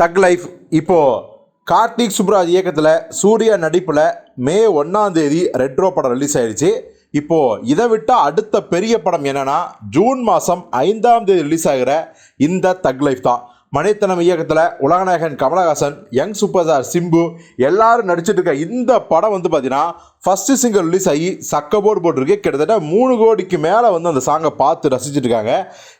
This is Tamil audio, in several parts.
தக் லைஃப். இப்போது கார்த்திக் சுப்ராஜ் இயக்கத்தில் சூர்யா நடிப்பில் மே ஒன்றாம் தேதி ரெட்ரோ படம் ரிலீஸ் ஆயிடுச்சு. இப்போது இதை விட்டால் அடுத்த பெரிய படம் என்னென்னா ஜூன் மாதம் ஐந்தாம் தேதி ரிலீஸ் ஆகிற இந்த தக் லைஃப் தான். மணித்தனம் இயக்கத்தில் உலகநாயகன் Kamal Haasan young super star Simbu எல்லாரும் நடிச்சிட்டு இருக்க இந்த படம் வந்து பார்த்தீங்கன்னா ஃபர்ஸ்ட் சிங்கர் ரிலீஸ் ஆகி சக்க போர்டு போட்டிருக்கு. கிட்டத்தட்ட மூணு கோடிக்கு மேலே வந்து அந்த சாங்கை பார்த்து ரசிச்சிட்டு இருக்காங்க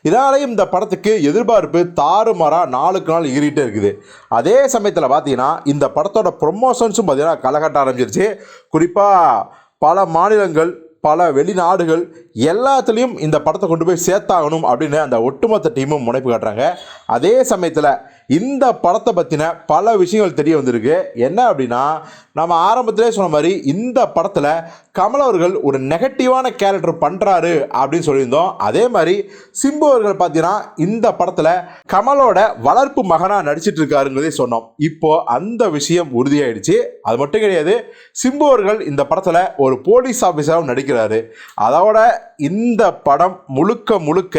இதனாலேயும் இந்த படத்துக்கு எதிர்பார்ப்பு தாறுமாறாக நாளுக்கு நாள் ஏறிட்டே இருக்குது. அதே சமயத்தில் பார்த்தீங்கன்னா இந்த படத்தோட ப்ரொமோஷன்ஸும் பார்த்தீங்கன்னா களைகட்ட ஆரம்பிச்சிருச்சு. குறிப்பாக பல மாநிலங்கள் பல வெளிநாடுகள் எல்லாத்துலேயும் இந்த படத்தை கொண்டு போய் சேர்த்தாகணும் அப்படின்னு அந்த ஒட்டுமொத்த டீமும் முனைப்பு காட்டுறாங்க. அதே சமயத்தில் இந்த படத்தை பற்றின பல விஷயங்கள் தெரிய வந்திருக்கு. என்ன அப்படின்னா நம்ம ஆரம்பத்திலே சொன்ன மாதிரி இந்த படத்தில் கமல் அவர்கள் ஒரு நெகட்டிவான கேரக்டர் பண்ணுறாரு அப்படின்னு சொல்லியிருந்தோம். அதே மாதிரி சிம்பு அவர்கள் பார்த்தீங்கன்னா இந்த படத்தில் கமலோட வளர்ப்பு மகனாக நடிச்சிட்டு இருக்காருங்கிறதே சொன்னோம். இப்போ அந்த விஷயம் உறுதியாயிடுச்சு. அது மட்டும் கிடையாது சிம்பு அவர்கள் இந்த படத்தில் ஒரு போலீஸ் ஆஃபீஸராகவும் நடிக்கிறாரு. அதோட இந்த படம் முழுக்க முழுக்க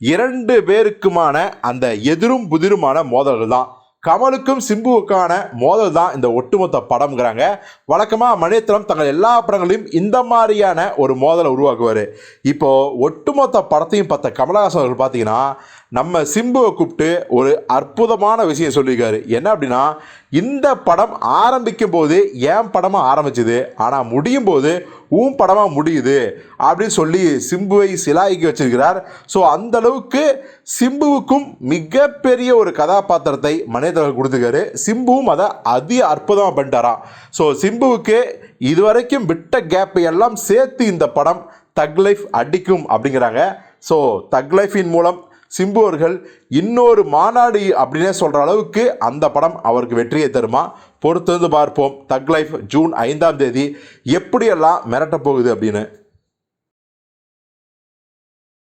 இரண்டு பேருக்குமான அந்த எதிரும் புதிருமான மோதல்கள் தான் கமலுக்கும் சிம்புவுக்கான மோதல் தான் இந்த ஒட்டுமொத்த படம்ங்கிறாங்க. வழக்கமாக மணியத்திரம் தங்கள் எல்லா படங்களையும் இந்த மாதிரியான ஒரு மோதலை உருவாக்குவார். இப்போது ஒட்டுமொத்த படத்தையும் பார்த்த கமலஹாசன் அவர்கள் பார்த்தீங்கன்னா நம்ம சிம்புவை கூப்பிட்டு ஒரு அற்புதமான விஷயம் சொல்லியிருக்காரு. என்ன அப்படின்னா இந்த படம் ஆரம்பிக்கும் போது என் படமாக ஆரம்பிச்சுது? ஆனால் முடியும் போது உன் படமாக முடியுது அப்படின்னு சொல்லி சிம்புவை சிலாய்க்கு வச்சிருக்கிறார். ஸோ அந்த அளவுக்கு சிம்புவுக்கும் மிகப்பெரிய ஒரு கதாபாத்திரத்தை மனிதர்கள் கொடுத்துருக்காரு. சிம்புவும் அதை அதி அற்புதமாக பண்ணிட்டாராம் ஸோ சிம்புவுக்கு இதுவரைக்கும் விட்ட கேப்பை எல்லாம் சேர்த்து இந்த படம் தக் லைஃப் அடிக்கும் அப்படிங்கிறாங்க. ஸோ தக் லைஃபின் மூலம் சிம்பு அவர்கள் இன்னொரு மாநாடு அப்படின்னே சொல்கிற அளவுக்கு அந்த படம் அவருக்கு வெற்றியை தருமா? பொறுத்திருந்து பார்ப்போம். தக் லைஃப் ஜூன் ஐந்தாம் தேதி எப்படியெல்லாம் மிரட்டப் போகுது அப்படின்னு.